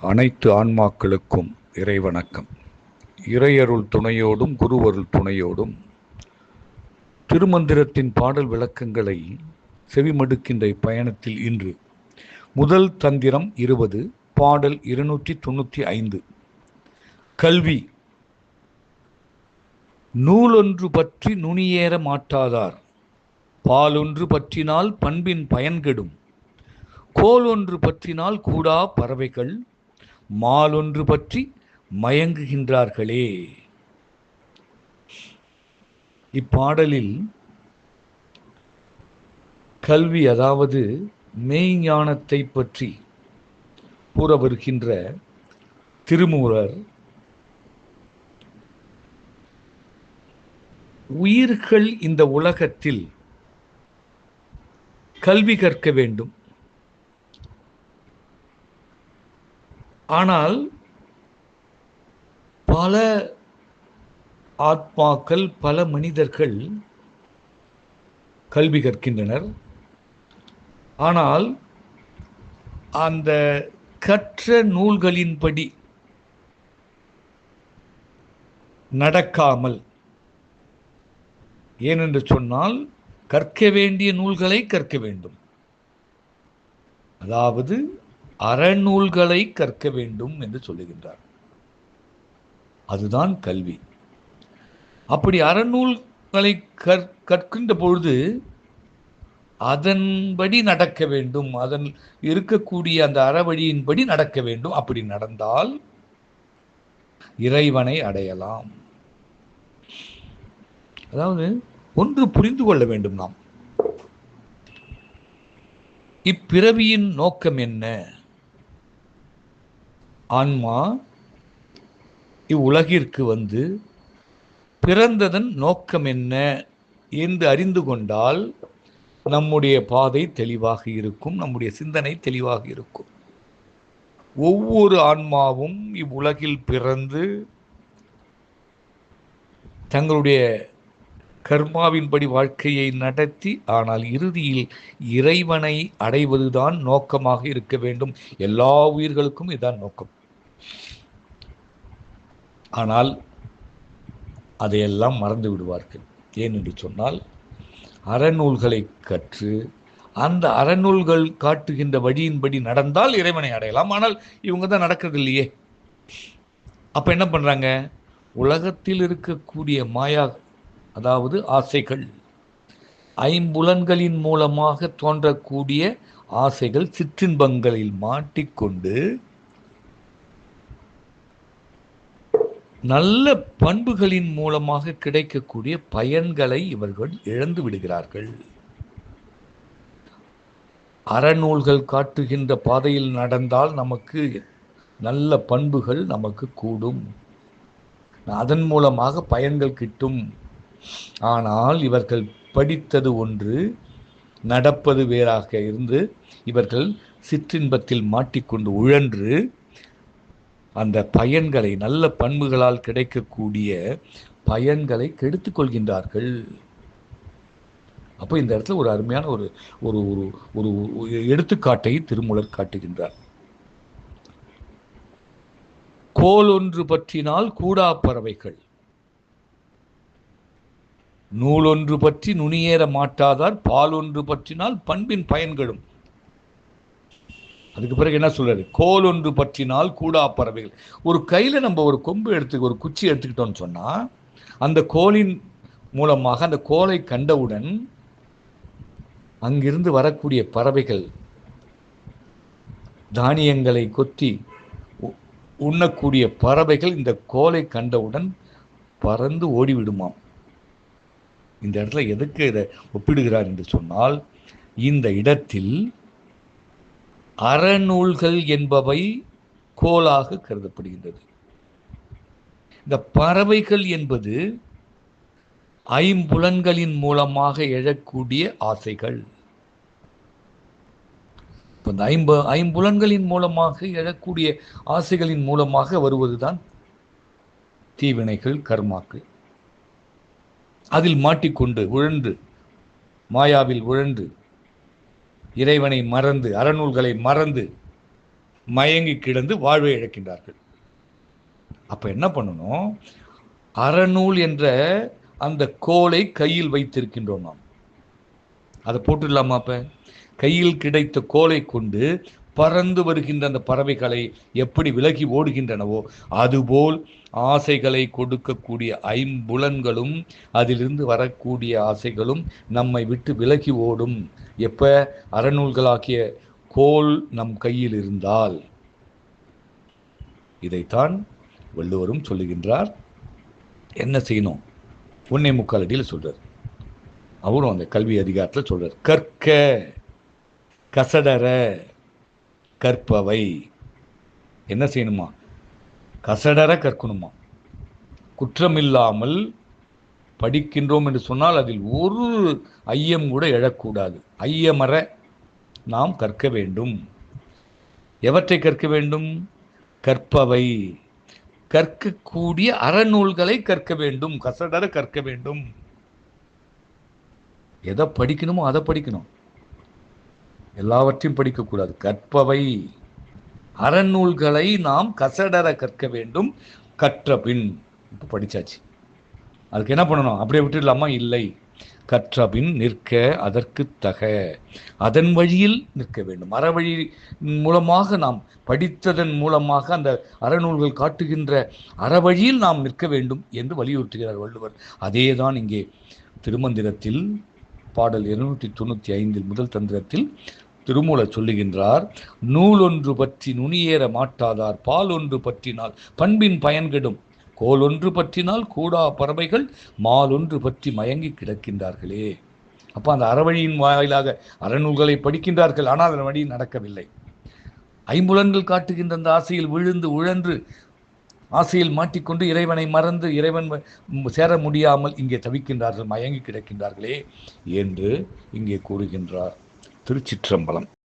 அனைத்து ஆன்மாக்களுக்கும் இறைவணக்கம். இறையருள் துணையோடும் குருவருள் துணையோடும் திருமந்திரத்தின் பாடல் விளக்கங்களை செவிமடுக்கின்ற இப்பயணத்தில் இன்று முதல் தந்திரம் இருபது பாடல் இருநூற்றி தொண்ணூற்றி ஐந்து. கல்வி. நூலொன்று பற்றி நுனியேற மாட்டாதார். பாலொன்று பற்றினால் பண்பின் பயன்கெடும். கோல் ஒன்று பற்றினால் கூடா பறவைகள். மாலொன்று பற்றி மயங்குகின்றார்களே. இப்பாடலில் கல்வி அதாவது மெய்ஞானத்தை பற்றி கூறவிருக்கின்ற திருமூரர் உயிர்கள் இந்த உலகத்தில் கல்வி கற்க வேண்டும். ஆனால் பல ஆத்மாக்கள் பல மனிதர்கள் கல்வி கற்கின்றனர். ஆனால் அந்த கற்ற நூல்களின்படி நடக்காமல் ஏனென்று சொன்னால் கற்க வேண்டிய நூல்களை கற்க வேண்டும். அதாவது அறநூல்களை கற்க வேண்டும் என்று சொல்லுகின்றார். அதுதான் கல்வி. அப்படி அறநூல்களை கற்கின்ற பொழுது அதன்படி நடக்க வேண்டும். அதன் இருக்கக்கூடிய அந்த அறவழியின்படி நடக்க வேண்டும். அப்படி நடந்தால் இறைவனை அடையலாம். அதாவது ஒன்று புரிந்து கொள்ள வேண்டும் நாம். இப்பிறவியின் நோக்கம் என்ன? ஆன்மா இவ்வுலகிற்கு வந்து பிறந்ததன் நோக்கம் என்ன என்று அறிந்து கொண்டால் நம்முடைய பாதை தெளிவாக இருக்கும் நம்முடைய சிந்தனை தெளிவாக இருக்கும். ஒவ்வொரு ஆன்மாவும் இவ்வுலகில் பிறந்து தங்களுடைய கர்மாவின்படி வாழ்க்கையை நடத்தி ஆனால் இறுதியில் இறைவனை அடைவதுதான் நோக்கமாக இருக்க வேண்டும். எல்லா உயிர்களுக்கும் இதுதான் நோக்கம். ஆனால் அதையெல்லாம் மறந்து விடுவார்கள். ஏன் என்று சொன்னால் அறநூல்களை கற்று அந்த அறநூல்கள் காட்டுகின்ற வழியின்படி நடந்தால் இறைவனை அடையலாம். ஆனால் இவங்க தான் நடக்கிறது இல்லையே. அப்போ என்ன பண்ணுறாங்க உலகத்தில் இருக்கக்கூடிய மாயா அதாவது ஆசைகள் ஐம்புலன்களின் மூலமாக தோன்றக்கூடிய ஆசைகள் சிற்றின்பங்களில் மாட்டிக்கொண்டு நல்ல பண்புகளின் மூலமாக கிடைக்கக்கூடிய பயன்களை இவர்கள் இழந்து விடுகிறார்கள். அறநூல்கள் காட்டுகின்ற பாதையில் நடந்தால் நமக்கு நல்ல பண்புகள் நமக்கு கூடும். அதன் மூலமாக பயன்கள் கிட்டும். ஆனால் இவர்கள் படித்தது ஒன்று நடப்பது வேறாக இருந்து இவர்கள் சிற்றின்பத்தில் மாட்டிக்கொண்டு உழன்று அந்த பயன்களை நல்ல பண்புகளால் கிடைக்கக்கூடிய பயன்களை கெடுத்துக் கொள்கின்றார்கள். அப்போ இந்த இடத்துல ஒரு அருமையான ஒரு ஒரு ஒரு ஒரு எடுத்துக்காட்டை திருமூலர் காட்டுகின்றார். கோல் ஒன்று பற்றினால் கூடா பறவைகள். நூல் ஒன்று பற்றி நுனியேற மாட்டாதார் பால் ஒன்று பற்றினால் பண்பின் பயன்களும். அதுக்கு பிறகு என்ன சொல்றாரு? கோல் ஒன்று பற்றினால் கூடா பறவைகள். ஒரு கையில நம்ம ஒரு கொம்பு எடுத்து ஒரு குச்சி எடுத்துக்கிட்டோம்னு சொன்னா அந்த கோலின் மூலமாக அந்த கோலை கண்டவுடன் அங்கிருந்து வரக்கூடிய பறவைகள் தானியங்களை கொத்தி உண்ணக்கூடிய பறவைகள் இந்த கோலை கண்டவுடன் பறந்து ஓடிவிடுமாம். இந்த இடத்துல எதுக்கு இதை ஒப்பிடுகிறார் என்று சொன்னால் இந்த இடத்தில் அறநூல்கள் என்பவை கோலாக கருதப்படுகின்றது. இந்த பறவைகள் என்பது ஐம்புலன்களின் மூலமாக எழக்கூடிய ஆசைகள். இப்போ இந்த ஐம்ப ஐம்புலன்களின் மூலமாக எழக்கூடிய ஆசைகளின் மூலமாக வருவதுதான் தீவினைகள் கர்மாக்கள். அதில் மாட்டிக்கொண்டு உழன்று மாயாவில் உழன்று இறைவனை மறந்து அறநூல்களை மறந்து மயங்கி கிடந்து வாழ்வை இழக்கின்றார்கள். அப்போ என்ன பண்ணணும்? அறநூல் என்ற அந்த கோலை கையில் வைத்திருக்கின்றோம் நாம். அதை போட்டுடலாமா அப்ப? கையில் கிடைத்த கோலை கொண்டு பறந்து வருகின்ற அந்த பறவைகளை எப்படி விலகி ஓடுகின்றனவோ அதுபோல் ஆசைகளை கொடுக்கக்கூடிய ஐம்புலன்களும் அதிலிருந்து வரக்கூடிய ஆசைகளும் நம்மை விட்டு விலகி ஓடும். எப்ப? அறநூல்களாக்கிய கோல் நம் கையில் இருந்தால். இதைத்தான் வள்ளுவரும் சொல்லுகின்றார். என்ன செய்யணும்? உன்னை முக்கால் அடியில் சொல்றார். அவரும் அந்த கல்வி அதிகாரத்தில் சொல்றார். கற்க கசடற. கற்பவை. என்ன செய்யணுமா? கசடர கற்கணுமா? குற்றமில்லாமல் படிக்கின்றோம் என்று சொன்னால் அதில் ஒரு ஐயம் கூட எழக்கூடாது. ஐயமற நாம் கற்க வேண்டும். எவற்றை கற்க வேண்டும்? கற்பவை. கற்கக்கூடிய அறநூல்களை கற்க வேண்டும். கசடர கற்க வேண்டும். எதை படிக்கணுமோ அதை படிக்கணும். எல்லாவற்றையும் படிக்கக்கூடாது கற்பவை அறநூல்களை நாம் கசடர கற்க வேண்டும். கற்ற பின் இப்போ படித்தாச்சு அதுக்கு என்ன பண்ணணும்? அப்படியே விட்டுடலாமா? இல்லை. கற்ற பின் நிற்க அதற்கு தக. அதன் வழியில் நிற்க வேண்டும். அறவழி மூலமாக நாம் படித்ததன் மூலமாக அந்த அறநூல்கள் காட்டுகின்ற அறவழியில் நாம் நிற்க வேண்டும் என்று வலியுறுத்துகிறார் வள்ளுவர். அதேதான் இங்கே திருமந்திரத்தில் பாடல் இருநூற்றி தொண்ணூற்றி ஐந்தில் முதல் தந்திரத்தில் திருமூல சொல்லுகின்றார் நூல் ஒன்று பற்றி நுனியேற மாட்டாதார் பால் ஒன்று பற்றினால் பண்பின் பயன்கெடும் கோல் ஒன்று பற்றினால் கூடா பறவைகள் மால் ஒன்று பற்றி மயங்கி கிடக்கின்றார்களே. அப்போ அந்த அறவழியின் வாயிலாக அறநூல்களை படிக்கின்றார்கள் ஆனால் அதன் வழி நடக்கவில்லை. ஐம்புலன்கள் காட்டுகின்ற அந்த ஆசையில் விழுந்து உழன்று ஆசையில் மாட்டிக்கொண்டு இறைவனை மறந்து இறைவன் சேர முடியாமல் இங்கே தவிக்கின்றார்கள் மயங்கி கிடக்கின்றார்களே என்று இங்கே கூறுகின்றார் திருச்சிற்றம்பலம்.